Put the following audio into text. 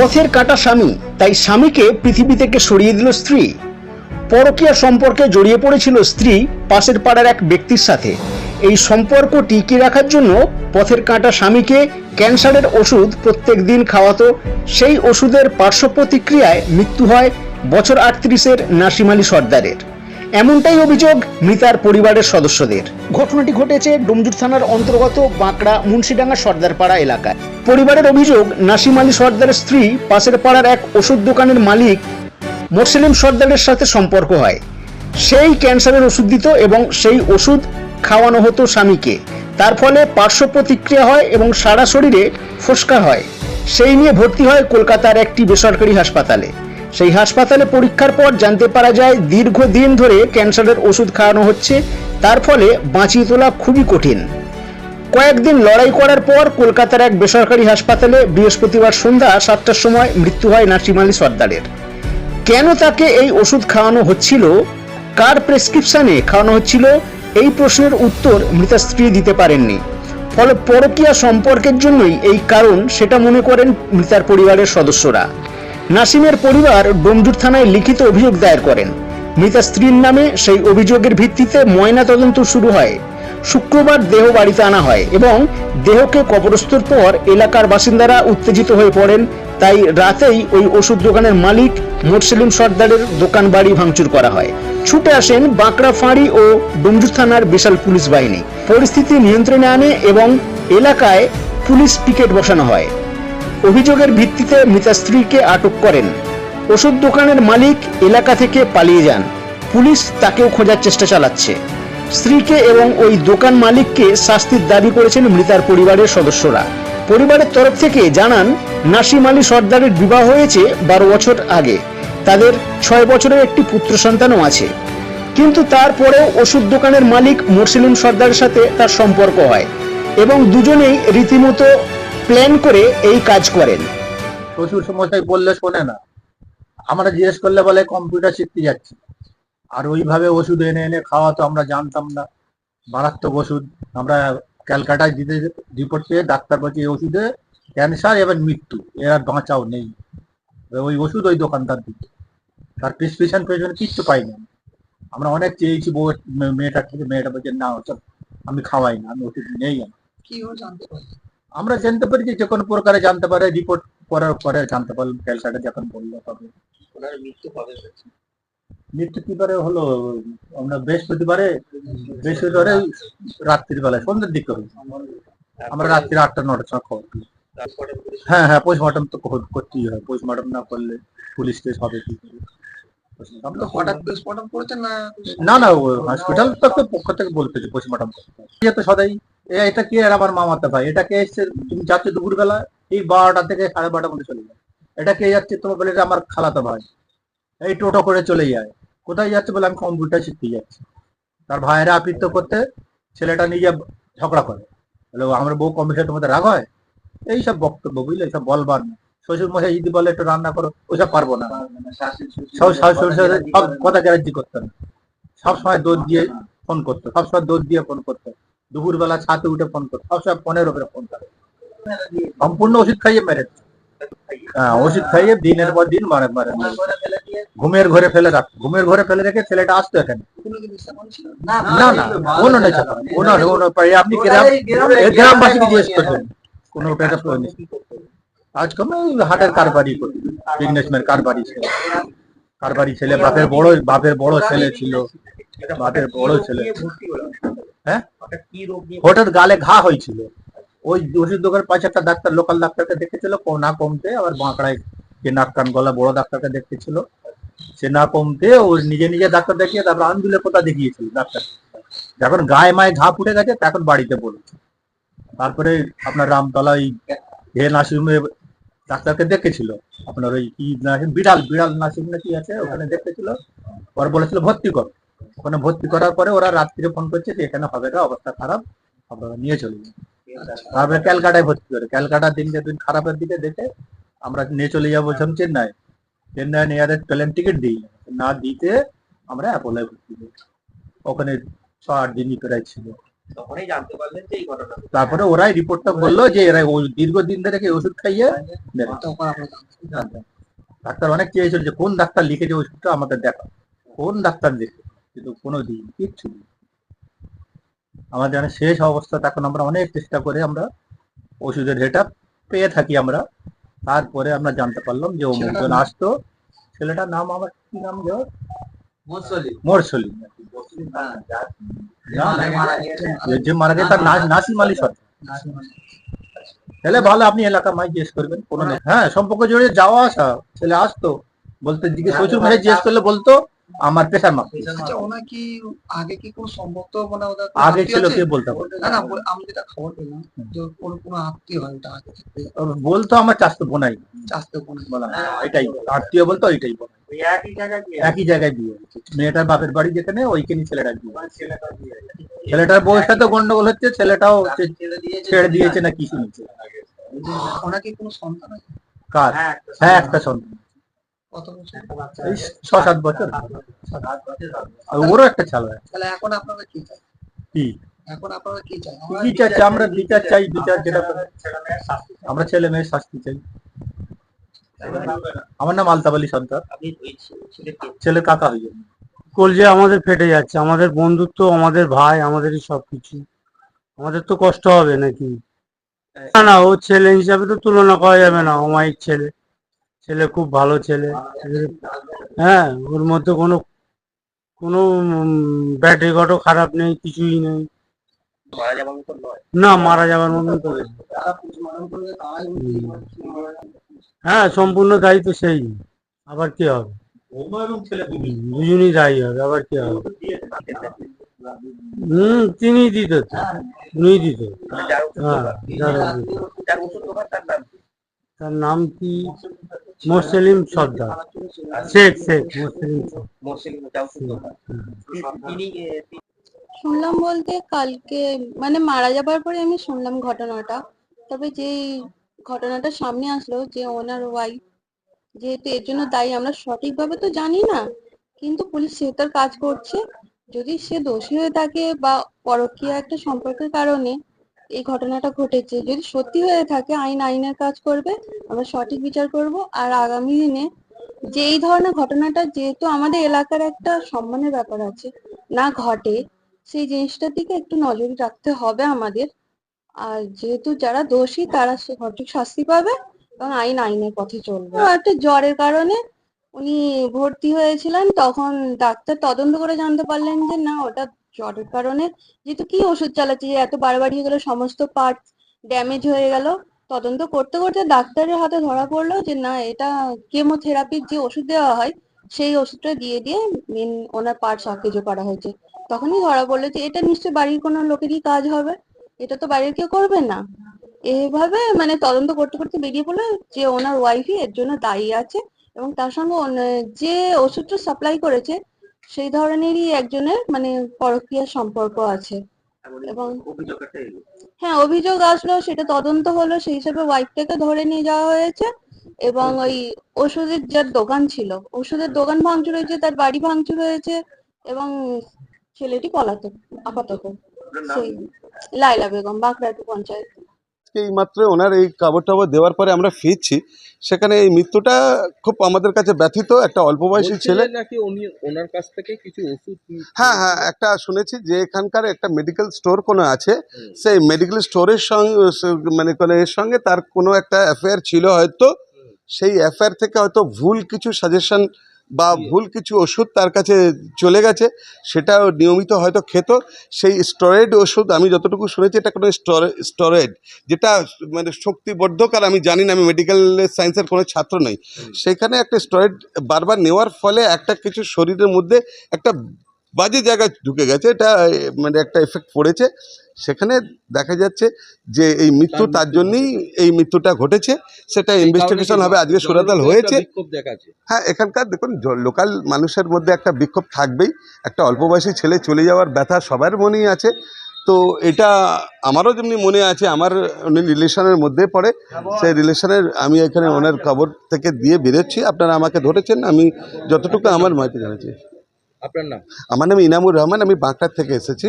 পথের কাটা স্বামী, তাই স্বামীকে পৃথিবী থেকে সরিয়ে দিল স্ত্রী। পরকীয়া সম্পর্কে জড়িয়ে পড়েছিল স্ত্রী পাশের পাড়ার এক ব্যক্তির সাথে। এই সম্পর্ক টিকিয়ে রাখার জন্য পথের কাঁটা স্বামীকে ক্যান্সারের ওষুধ প্রত্যেক দিন খাওয়াতো। সেই ওষুধের পার্শ্ব প্রতিক্রিয়ায় মৃত্যু হয় বছর আটত্রিশের নাসিম আলী সর্দারের। এমনটাই অভিযোগ মৃতার পরিবারের সদস্যদের। ঘটনাটি ঘটেছে ডুমজুর থানার অন্তর্গত বাঁকড়া মুন্সিডাঙ্গা সর্দারপাড়া এলাকায়। পরিবারের অভিযোগ, নাসিম আলী সর্দারের স্ত্রী, পাশের পাড়ার এক ওষুধ দোকানের মালিক মোরসেলিম সর্দারের সাথে সম্পর্ক হয়। সেই ক্যান্সারের ওষুধ দিত এবং সেই ওষুধ খাওয়ানো হতো স্বামীকে। তার ফলে পার্শ্ব প্রতিক্রিয়া হয় এবং সারা শরীরে ফোসকা হয়। সেই নিয়ে ভর্তি হয় কলকাতার একটি বেসরকারি হাসপাতালে। সেই হাসপাতালে পরীক্ষার পর জানতে পারা যায় দীর্ঘদিন ধরে ক্যান্সারের ওষুধ খাওয়ানো হচ্ছে। তার ফলে বাঁচিয়ে তোলা খুবই কঠিন। কয়েকদিন লড়াই করার পর কলকাতার এক বেসরকারি হাসপাতালে বৃহস্পতিবার সন্ধ্যা সাতটার সময় মৃত্যু হয় নাসিম আলী সর্দারের। কেন তাকে এই ওষুধ খাওয়ানো হচ্ছিল? কার প্রেসক্রিপশনে খাওয়ানো হচ্ছিল? এই প্রশ্নের উত্তর মৃতা স্ত্রী দিতে পারেননি। ফলে পরকীয়া সম্পর্কের জন্যই এই কারণ, সেটা মনে করেন মৃতার পরিবারের সদস্যরা। নাসিমের পরিবার ডোমজুর থানায় লিখিত অভিযোগ দায়ের করেন। মৃতা স্ত্রীর নামে সেই অভিযোগের ভিত্তিতে ময়না তদন্ত শুরু হয়। শুক্রবার দেহ বাড়িতে আনা হয় এবং দেহকে কবরস্থর পর এলাকার বাসিন্দারা উত্তেজিত হয়ে পড়েন। তাই রাতেই ওই ওষুধ দোকানের মালিক মোরসেলিম সর্দারের দোকান বাড়ি ভাঙচুর করা হয়। ছুটে আসেন বাঁকড়া ফাঁড়ি ও ডুমজুর থানার বিশাল পুলিশ বাহিনী। পরিস্থিতি নিয়ন্ত্রণে আনে এবং এলাকায় পুলিশ পিকেট বসানো হয়। অভিযোগের ভিত্তিতে মৃতা স্ত্রীকে আটক করেন। ওষুধ দোকানের মালিক এলাকা থেকে পালিয়ে যান। পুলিশ তাকেও খোঁজার চেষ্টা চালাচ্ছে। স্ত্রীকে এবং ওই দোকান মালিককে শাস্তির দাবি করেছেন মৃতার পরিবারের সদস্যরা। পরিবারের তরফ থেকে জানান, নাসিম আলী সর্দারের বিবাহ হয়েছে বারো বছর আগে। তাদের ছয় বছরের একটি পুত্র সন্তানও আছে। কিন্তু তারপরেও ওষুধ দোকানের মালিক মোরসেলিম সর্দারের সাথে তার সম্পর্ক হয় এবং দুজনেই রীতিমতো প্ল্যান করে এই কাজ করেন। শ্বশুর মশাই বললে শোনে না। আমরা জিজ্ঞেস করলে বলে কম্পিউটার শিখতে যাচ্ছি। আর ওইভাবে ওষুধ এনে এনে খাওয়া তো আমরা জানতাম না। মারাত্মক ওষুধ। আমরা ক্যালকাটায় দিতে রিপোর্ট পেয়ে ডাক্তার বলছে এই ওষুধে ক্যান্সার এবং মৃত্যু এর আর বাঁচাও নেই। ওই ওষুধ ওই দোকানদার দিত। তার প্রেসক্রিপশন পেছনে কিচ্ছু পাইনি। আমি। আমরা অনেক চেয়েছি বউ মে- মেয়েটার থেকে। মেয়েটা বলছে না ওসব আমি খাওয়াই না আমি ওষুধ নেই পারলেন আমরা জানতে পারি যে কোনো প্রকারে জানতে পারে রিপোর্ট করার পরে জানতে পারলাম ক্যালকাটা যখন বলল তবে ওনার মৃত্যু কবে মৃত্যু কি বারে হলো? আমরা বৃহস্পতিবারে বৃহস্পতিবারে রাত্রির বেলায় সন্ধ্যের দিকে হয়েছে আমরা রাত্রি আটটা নটার সময় খবর। হ্যাঁ হ্যাঁ পোস্টমর্টম তো করতেই হয়। পোস্টমর্টম না করলে পুলিশ কেস হবে কি করে? না না হসপিটাল তো পক্ষ থেকে বলতেছে পোস্টমর্টম করতে সদাই এটা কি আর আমার মামাতে ভাই এটা কে এসছে? তুমি যাচ্ছ দুপুরবেলা, এই বারোটা থেকে সাড়ে বারোটার মধ্যে চলে যায়। এটা কে যাচ্ছে? তোমার বলে আমার খালাতো ভাই। এই টোটো করে চলে যায়। কোথায় যাচ্ছে বলে আমি কম্পিউটার শিখতে যাচ্ছি। তার ভাইয়েরা আবৃত্ত করতে ছেলেটা নিজে ঝগড়া করে। বলে আমার বউ কম্পিউটার তোমাদের রাগ হয়? এইসব বক্তব্য, বুঝলে? এইসব বলবার না। শ্বশুর মশাই যদি বলে, একটু রান্না করো, ওইসব পারব না। সব কথা গ্যারান্টি করতে না সবসময় দোষ দিয়ে ফোন করতো, সবসময় দোষ দিয়ে ফোন করতো। দুপুরবেলা ছাতে উঠে ফোন করতো সবসময় ফোনের উপরে ফোন করে। সম্পূর্ণ ওষুধ খাইয়ে মেরে হ্যাঁ ওষুধ খাইয়ে দিনের পর দিন মারে মারে মারে। ঘুমের ঘরে ফেলে রাখতো ঘুমের ঘরে ফেলে রেখে ছেলেটা আসতো এখানে। না না কোনো নেই। কোনো কোনো আপনি গ্রাম গ্রামবাসীকে জিজ্ঞেস করবেন। কোনো টাকা নেই। আজকাল হাটের কারবারি করতো বিজনেসম্যান কারবারি ছিল। কারবারি ছেলে বাপের বড় বাপের বড় ছেলে ছিল। বাপের বড় ছেলে। হ্যাঁ? হঠাৎ গালে ঘা হয়েছিল। ওই ওষুধ দোকানের পাশে একটা ডাক্তার লোকাল ডাক্তারকে দেখেছিল না কমতে আবার বাঁকড়ায় যে নাক কান গলা বড় ডাক্তারকে দেখতেছিল সে না কমতে ও নিজে নিজে ডাক্তার দেখিয়ে তারপর আন্দুলে কোথা দেখিয়েছিল ডাক্তার। যখন গায়ে মায়ে ঘা ফুটে গেছে তখন বাড়িতে বলেছে। তারপরে আপনার রামতলা ওই হে নাসিমে ডাক্তারকে দেখেছিল। আপনার ওই কি বিড়াল বিড়াল নাসিম না কি আছে? ওখানে দেখেছিল। পরে বলেছিল ভর্তি কর। ওখানে ভর্তি করার পরে ওরা রাত্রিরে ফোন করছে যে এখানে হবে না অবস্থা খারাপ আপনারা নিয়ে চলে যান তারপরে ক্যালকাটায় ভর্তি করে ক্যালকাটা দিনকে দিন খারাপের দিকে দেখে আমরা নিয়ে চলে যাব বলছিলাম Chennai. Chennai nearest plane ticket দিই না দিতে আমরা অ্যাপোলোয় ভর্তি করি। ওখানে ছ আট দিনই প্রায় ছিল। তখনই জানতে পারলেন এই ঘটনা। তারপরে ওরাই রিপোর্টটা বলল যে এরা দীর্ঘদিন ধরে কি ওষুধ খাইয়ে আমরা ডাক্তার অনেক চেয়েছিল যে কোন ডাক্তার লিখেছে ওষুধটা আমাদের দেখা। কোন ডাক্তার লিখে কিন্তু কোনো দিন কিচ্ছু আমাদের অনেক শেষ অবস্থা তখন আমরা অনেক চেষ্টা করে আমরা ওষুধের রেটা পেয়ে থাকি আমরা। তারপরে আমরা জানতে পারলাম যে অমুকজন আসতো ছেলেটার নাম আমার কি নাম? মোরসলি হ্যাঁ, মারা- মারা গেছে। যে- মারা গেছে তার না- নাসিম আলী সরকার তাহলে ভালো আপনি এলাকা মাই জিজ্ঞেস করবেন। কোনো নেই। হ্যাঁ সম্পর্ক জড়িয়ে যাওয়া আসা। ছেলে আসতো বলতে জিজ্ঞেস প্রচুর জিজ্ঞেস করলে বলতো আমার পেশার মাপ। আচ্ছা ওনার কি আগে কি কোনো সম্পর্ক মানে ওদের আগে ছিল কে বলতে পারবে। না না আমি যেটা খবর পেলাম যে কোনো কোনো আত্মীয় হয় ওটা আগে থেকে। বলতো আমার চাষতো বোনাই। বলা এটাই আত্মীয় বলতো ওইটাই বলে একই জায়গায় বিয়ে একই জায়গায় বিয়ে মেয়েটার বাপের বাড়ি যেখানে ওইখানে ছেলেটার বিয়ে ছেলেটা বিয়ে ছেলেটার বয়সটা তো গন্ডগোল হচ্ছে ছেলেটাও হচ্ছে ছেলে দিয়েছে ছেড়ে দিয়েছে না কি শুনেছে। ওনাকে কি কোনো সন্তান আছে? কার? হ্যাঁ হ্যাঁ একটা সন্তান। কত বছর? ছ সাত বছর। ওরও একটা ছেলে তাহলে এখন আপনারা কি চাই কি? এখন আপনারা কি চাই কি চাচ্ছি আমরা বিচার চাই? বিচার যেটা আমরা ছেলে মেয়ের শাস্তি চাই। আমার নাম আলী ছেলের কাকা হয়ে যাবে। কলজে আমাদের ফেটে যাচ্ছে আমাদের বন্ধুত্ব আমাদের ভাই আমাদেরই সবকিছু। আমাদের তো কষ্ট হবে নাকি? না না ও ছেলে হিসাবে তো তুলনা করা যাবে না অমায়িক ছেলে। ছেলে খুব ভালো ছেলে। হ্যাঁ ওর মধ্যে কোনো কোনো ব্যাড রেকর্ডও খারাপ নেই কিছুই নেই। না মারা যাবার মতন তো হ্যাঁ সম্পূর্ণ দায়িত্ব সেই। আবার কি হবে? দুজনই। দায়ী হবে আবার কি হবে? হুম তিনি দিত তো। উনি দিত। হ্যাঁ তার নাম কি? কি মোসলিম সর্দার। শেখ শেখ মোসলিম শুনলাম বলতে কালকে মানে মারা যাবার পরে আমি শুনলাম ঘটনাটা। তবে যে ঘটনাটা সামনে আসলো যে ওনার ওয়াইফ যেহেতু এর জন্য দায়ী আমরা সঠিকভাবে তো জানি না কিন্তু পুলিশ সে তার কাজ করছে। যদি সে দোষী হয়ে থাকে বা পরকীয়া একটা সম্পর্কের কারণে এই ঘটনাটা ঘটেছে। যদি সত্যি হয়ে থাকে, আইন আইনের কাজ করবে, আমরা সঠিক বিচার করব। আর আগামী দিনে যে এই ধরনের ঘটনাটা, যেহেতু আমাদের এলাকার একটা সম্মানের ব্যাপার আছে, না ঘটে, সেই জিনিসটার দিকে একটু নজর রাখতে হবে আমাদের। আর যেহেতু যারা দোষী, তারা সঠিক শাস্তি পাবে এবং আইন আইনের পথে চলবে। একটা জ্বরের কারণে উনি ভর্তি হয়েছিলেন, তখন ডাক্তার তদন্ত করে জানতে পারলেন যে না, ওটা জ্বরের কারণে। যেহেতু কি ওষুধ চালাচ্ছে? যে এত বাড়াবাড়ি হয়ে গেল, সমস্ত পার্ট ড্যামেজ হয়ে গেল। তদন্ত করতে করতে ডাক্তারের হাতে ধরা পড়ল যে, না, এটা কেমোথেরাপির যে ওষুধ দেওয়া হয়, সেই ওষুধটা দিয়ে দিয়ে মেন ওনার পার্ট সকেজও করা হয়েছে। তখনই ধরা পড়ল যে, এটা নিশ্চয়ই বাড়ির কোনো লোকেরই কাজ হবে। এটা তো বাড়ির কেউ করবে না। এভাবে মানে তদন্ত করতে করতে বেরিয়ে পড়ল যে, ওনার ওয়াইফই এর জন্য দায়ী আছে এবং তার সঙ্গে যে ওষুধটা সাপ্লাই করেছে সেই ধরনেরই একজনের মানে পরকীয়া সম্পর্ক আছে। এবং। হ্যাঁ অভিযোগ আসলো সেটা তদন্ত হলো সেই হিসাবে ওয়াইফটাকে ধরে নিয়ে যাওয়া হয়েছে। এবং ওই ওষুধের যার দোকান ছিল ওষুধের দোকান ভাঙচুর হয়েছে তার বাড়ি ভাঙচুর হয়েছে এবং ছেলেটি পলাতক আপাতত। সেই লাইলা বেগম বাঁকড়াটু পঞ্চায়েত। আজকে এই মাত্র ওনার এই কাবর টাবর দেওয়ার পরে আমরা ফিরছি। সেখানে এই মৃত্যুটা খুব আমাদের কাছে ব্যথিত একটা অল্প বয়সী ছেলে। নাকি উনি ওনার কাছ থেকে কিছু ওষুধ হ্যাঁ হ্যাঁ একটা শুনেছি যে এখানকার একটা মেডিকেল স্টোর কোনো আছে। সেই মেডিকেল স্টোরের সঙ্গে মানে কোনো এর সঙ্গে তার কোনো একটা অ্যাফেয়ার ছিল হয়তো। সেই অ্যাফেয়ার থেকে হয়তো ভুল কিছু সাজেশন বা ভুল কিছু ওষুধ তার কাছে চলে গেছে সেটা নিয়মিত হয়তো খেত। সেই স্টেরয়েড ওষুধ আমি যতটুকু শুনেছি এটা কোনো স্টেরয়েড যেটা মানে শক্তিবর্ধক আর আমি জানি না আমি মেডিকেল সায়েন্সের কোনো ছাত্র নই। সেখানে একটা স্টেরয়েড বারবার নেওয়ার ফলে একটা কিছু শরীরের মধ্যে একটা বাজে জায়গায় ঢুকে গেছে এটা মানে একটা এফেক্ট পড়েছে। সেখানে দেখা যাচ্ছে যে এই মৃত্যু তার জন্যই এই মৃত্যুটা ঘটেছে। সেটা ইনভেস্টিগেশন হবে। আজকে সুরাতাল হয়েছে। হ্যাঁ এখানকার দেখুন লোকাল মানুষের মধ্যে একটা বিক্ষোভ থাকবেই। একটা অল্প বয়সী ছেলে চলে যাওয়ার ব্যথা সবার মনেই আছে। তো এটা আমারও যেমনি মনে আছে আমার উনি রিলেশনের মধ্যে পড়ে। সেই রিলেশনের আমি এখানে ওনার খবর থেকে দিয়ে বেরোচ্ছি। আপনারা আমাকে ধরেছেন আমি যতটুকু আমার মাইতে জানাচ্ছি। আপনার নাম? আমার নাম ইনামুর রহমান আমি বাঁকড়ার থেকে এসেছি।